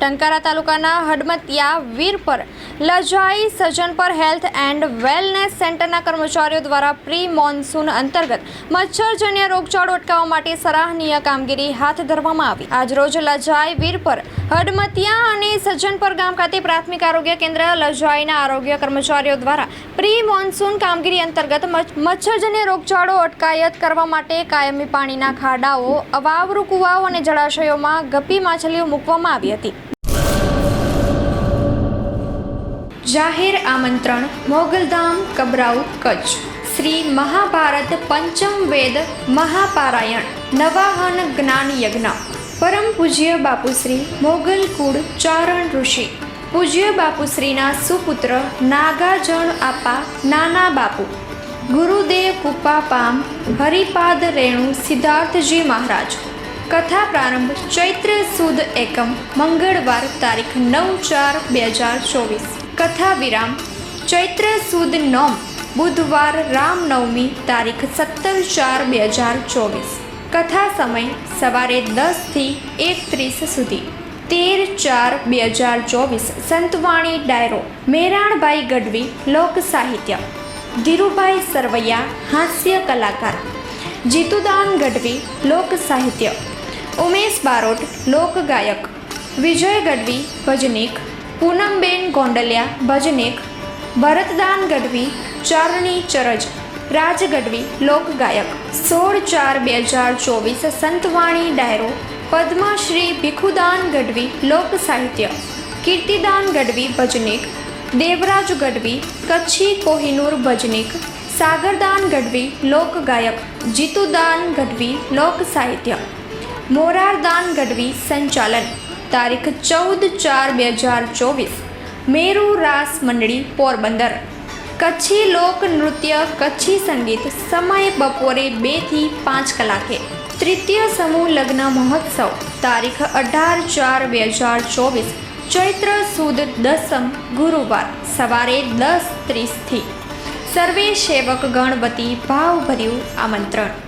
ટંકારા તાલુકાના હડમતિયા વીર પર લજાઈ સજન હેલ્થ એન્ડ વેલનેસ સેન્ટરના કર્મચારીઓ દ્વારા પ્રી મોન્સૂન અંતર્ગત મચ્છરજન્ય રોગચાળો અટકાવવા માટે સરાહનીય કામગીરી હાથ ધરવામાં આવી. આજરોજ લજાઈ વીર પર હડમતિયા અને સજ્જનપર ગામ ખાતે પ્રાથમિક આરોગ્ય કેન્દ્ર લજાઈના આરોગ્ય કર્મચારીઓ દ્વારા પ્રી મોન્સૂન કામગીરી અંતર્ગત મચ્છરજન્ય રોગચાળો અટકાયત કરવા માટે કાયમી પાણીના ખાડાઓ, અવાવરૂ કુવાઓ અને જળાશયોમાં ગપ્પી માછલીઓ મૂકવામાં આવી હતી. જાહેર આમંત્રણ, મોગલધામ, કબરાઉ, કચ્છ. શ્રી મહાભારત પંચમ વેદ, મહાપારાયણ, નવાહન જ્ઞાન યજ્ઞ પરમ પૂજ્ય બાપુશ્રી, મોગલ કુળ ચારણ ઋષિ. પૂજ્ય બાપુશ્રીના સુપુત્ર નાગાજણ આપા, નાના બાપુ. ગુરુદેવ કૃપા પામ, હરિપાદ રેણુ સિદ્ધાર્થજી મહારાજ. કથા પ્રારંભ ચૈત્ર સુદ એકમ, મંગળવાર તારીખ નવ ચાર બે હજાર ચોવીસ. કથા વિરામ ચૈત્ર સુદ નોમ, બુધવાર રામનવમી તારીખ સત્તર ચાર બે હજાર ચોવીસ. કથા સમય સવારે દસથી એક ત્રીસ સુધી. તેર ચાર બે હજાર ચોવીસ સંતવાણી ડાયરો, મેરાણભાઈ ગઢવી, લોક સાહિત્ય. ધીરુભાઈ સરવૈયા, હાસ્ય કલાકાર. જીતુદાન ગઢવી, લોક સાહિત્ય. ઉમેશ બારોટ લોકગાયક વિજય ગઢવી, ભજનીક. પૂનમબેન ગોંડલિયા, ભજનેક, ભરતદાન ગઢવી, ચારણી ચરજ, રાજ ગઢવી લોકગાયક સોળ ચાર બે હજાર ચોવીસ સંતવાણી ડાયરો, પદ્મશ્રી ભીખુદાન ગઢવી, લોક સાહિત્ય, કીર્તિદાન ગઢવી, ભજનેક, દેવરાજ ગઢવી, કચ્છી કોહિનૂર ભજનીક, સાગરદાન ગઢવી લોકગાયક જીતુદાન ગઢવી, લોક સાહિત્ય, મોરારદાન ગઢવી સંચાલન તારીખ ચૌદ ચાર બે હજાર ચોવીસ. મેરુ રાસ મંડળી, પોરબંદર. કચ્છી લોક નૃત્ય, કચ્છી સંગીત સમય બપોરે બેથી પાંચ કલાકે. તૃતીય સમૂહ લગ્ન મહોત્સવ, તારીખ અઢાર ચાર બે હજાર ચોવીસ. ચૈત્ર સુદ દસમ ગુરુવાર, સવારે દસ ત્રીસથી સર્વે સેવક ગણપતિ ભાવભર્યું આમંત્રણ.